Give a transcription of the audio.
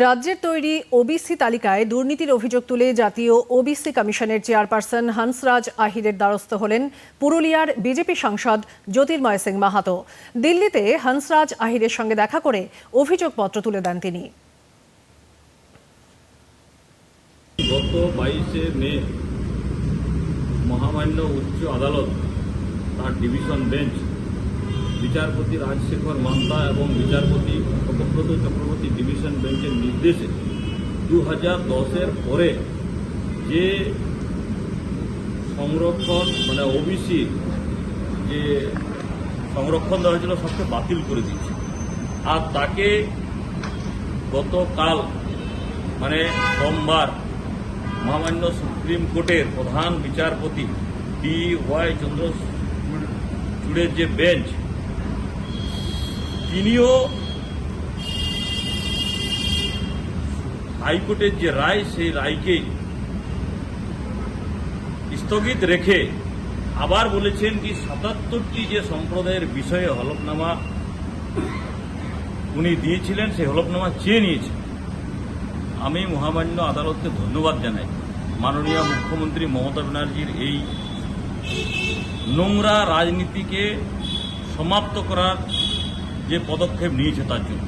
রাজ্যের তৈরি ওবিসি তালিকায় দুর্নীতির অভিযোগ তুলে জাতীয় ওবিসি কমিশনের চেয়ারপারসন হংসরাজ আহিরের দ্বারস্থ হলেন পুরুলিয়ার বিজেপি সাংসদ জ্যোতির্ময় সিং মাহাতো। দিল্লিতে হংসরাজ আহিরের সঙ্গে দেখা করে অভিযোগপত্র তুলে দেন তিনি। গত বাইশে মে মহামান্য উচ্চ আদালত তার ডিভিশন বেঞ্চ বিচারপতি রাজশেখর মান্তা এবং বিচারপতি অপব্রত চক্রবর্তী ডিভিশন বেঞ্চের নির্দেশে দু হাজার দশের পরে যে সংরক্ষণ মানে ওবিসি যে সংরক্ষণ দেওয়া হয়েছিল সবকে বাতিল করে দিচ্ছে আর তাকে গতকাল মানে সোমবার মহামান্য সুপ্রিম কোর্টের প্রধান বিচারপতি ডি ওয়াই চন্দ্রচূড়ের যে বেঞ্চ, তিনিও হাইকোর্টের যে রায়, সেই রায়কে স্থগিত রেখে আবার বলেছেন কি, সাতাত্তরটি যে সম্প্রদায়ের বিষয়ে হলফনামা উনি দিয়েছিলেন, সেই হলফনামা চেয়ে নিয়েছেন। আমি মহামান্য আদালতকে ধন্যবাদ জানাই। মাননীয় মুখ্যমন্ত্রী মমতা ব্যানার্জির এই নোংরা রাজনীতিকে সমাপ্ত করার যে পদক্ষেপ নিয়েছে তার জন্য।